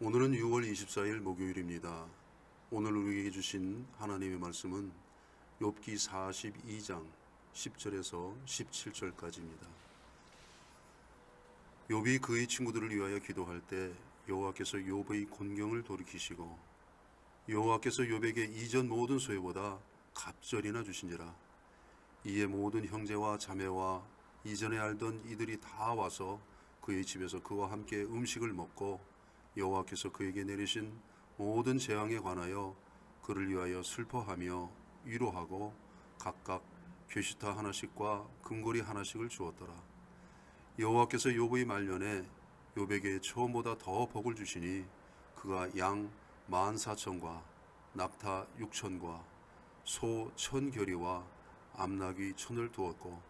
오늘은 6월 24일 목요일입니다. 오늘 우리에게 주신 하나님의 말씀은 욥기 42장 10절에서 17절까지입니다. 욥이 그의 친구들을 위하여 기도할 때 여호와께서 욥의 곤경을 돌이키시고 여호와께서 욥에게 이전 모든 소유보다 갑절이나 주신지라 이에 모든 형제와 자매와 이전에 알던 이들이 다 와서 그의 집에서 그와 함께 음식을 먹고 여호와께서 그에게 내리신 모든 재앙에 관하여 그를 위하여 슬퍼하며 위로하고 각각 괴시타 하나씩과 금고리 하나씩을 주었더라. 여호와께서 욥의 말년에 욥에게 처음보다 더 복을 주시니 그가 양 만 사천과 낙타 육천과 소 천결이와 암나귀 천을 두었고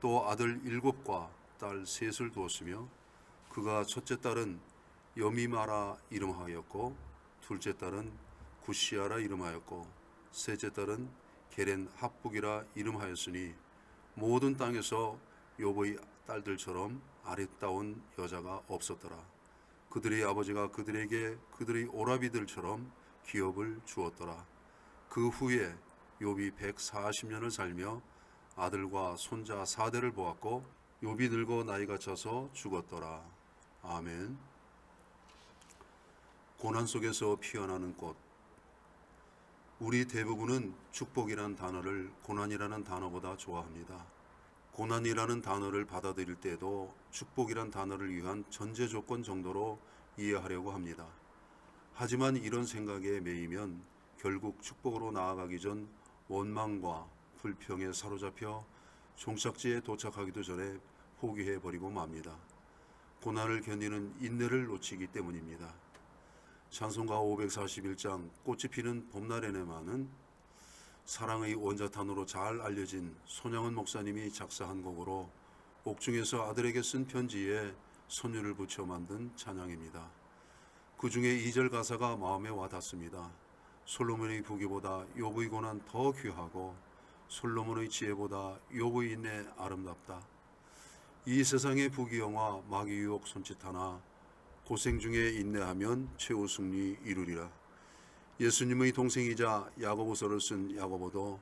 또 아들 일곱과 딸 셋을 두었으며 그가 첫째 딸은 여미마라 이름하였고 둘째 딸은 구시아라 이름하였고 셋째 딸은 게렌 합북이라 이름하였으니 모든 땅에서 욥의 딸들처럼 아름다운 여자가 없었더라. 그들의 아버지가 그들에게 그들의 오라비들처럼 기업을 주었더라. 그 후에 욥이 140년을 살며 아들과 손자 사대를 보았고 욥이 늙어 나이가 차서 죽었더라. 아멘. 고난 속에서 피어나는 꽃. 우리 대부분은 축복이란 단어를 고난이라는 단어보다 좋아합니다. 고난이라는 단어를 받아들일 때도 축복이란 단어를 위한 전제 조건 정도로 이해하려고 합니다. 하지만 이런 생각에 매이면 결국 축복으로 나아가기 전 원망과 불평에 사로잡혀 종착지에 도착하기도 전에 포기해 버리고 맙니다. 고난을 견디는 인내를 놓치기 때문입니다. 찬송가 541장 꽃이 피는 봄날에네만은 사랑의 원자탄으로 잘 알려진 손영은 목사님이 작사한 곡으로 옥중에서 아들에게 쓴 편지에 선율을 붙여 만든 찬양입니다. 그 중에 2절 가사가 마음에 와닿습니다. 솔로몬의 부귀보다 욥의 고난 더 귀하고 솔로몬의 지혜보다 욥의 인내 아름답다. 이 세상의 부귀영화 마귀 유혹 손짓 하나 고생 중에 인내하면 최후 승리 이루리라. 예수님의 동생이자 야고보서를 쓴 야고보도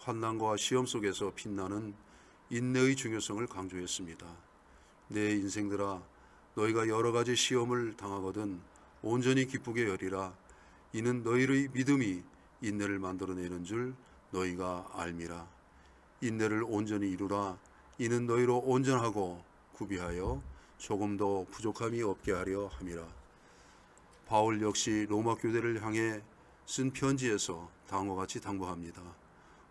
환난과 시험 속에서 빛나는 인내의 중요성을 강조했습니다. 내 인생들아 너희가 여러 가지 시험을 당하거든 온전히 기쁘게 여리라 이는 너희의 믿음이 인내를 만들어내는 줄 너희가 알미라 인내를 온전히 이루라 이는 너희로 온전하고 구비하여 조금도 부족함이 없게 하려 함이라 바울 역시 로마 교대를 향해 쓴 편지에서 다음과 같이 당부합니다.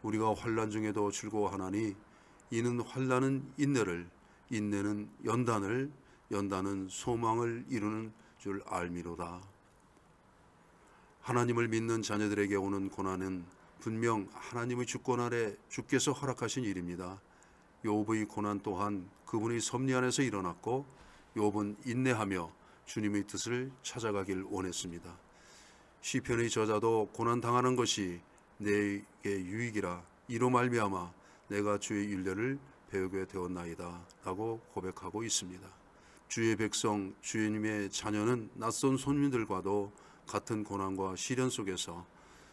우리가 환란 중에도 즐거워하나니 이는 환란은 인내를 인내는 연단을 연단은 소망을 이루는 줄 알미로다. 하나님을 믿는 자녀들에게 오는 고난은 분명 하나님의 주권 아래 주께서 허락하신 일입니다. 욥의 고난 또한 그분의 섭리 안에서 일어났고 욥은 인내하며 주님의 뜻을 찾아가길 원했습니다. 시편의 저자도 고난 당하는 것이 내게 유익이라 이로 말미암아 내가 주의 윤례를 배우게 되었나이다라고 고백하고 있습니다. 주의 백성 주님의 자녀는 낯선 손님들과도 같은 고난과 시련 속에서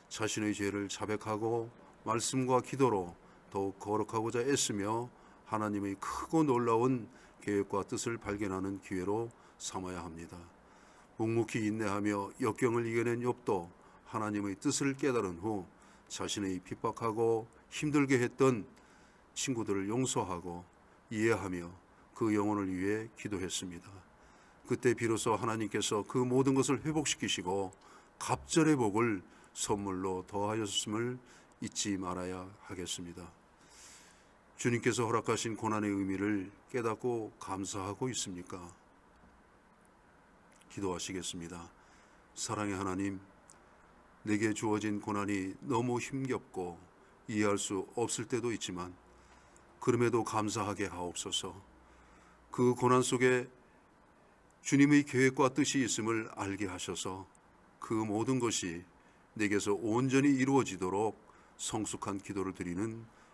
자신의 죄를 자백하고 말씀과 기도로 더욱 거룩하고자 애쓰며 하나님의 크고 놀라운 계획과 뜻을 발견하는 기회로 삼아야 합니다. 묵묵히 인내하며 역경을 이겨낸 욥도 하나님의 뜻을 깨달은 후 자신의 핍박하고 힘들게 했던 친구들을 용서하고 이해하며 그 영혼을 위해 기도했습니다. 그때 비로소 하나님께서 그 모든 것을 회복시키시고 갑절의 복을 선물로 더하였음을 잊지 말아야 하겠습니다. 주님께서 허락하신 고난의 의미를 깨닫고 감사하고 있습니까? 기도하시겠습니다. 사랑의 하나님, 내게 주어진 고난이 너무 힘겹고 이해할 수 없을 때도 있지만 그럼에도 감사하게 하옵소서. 그 고난 속에 주님의 계획과 뜻이 있음을 알게 하셔서 그 모든 것이 내게서 온전히 이루어지도록 성숙한 기도를 드리는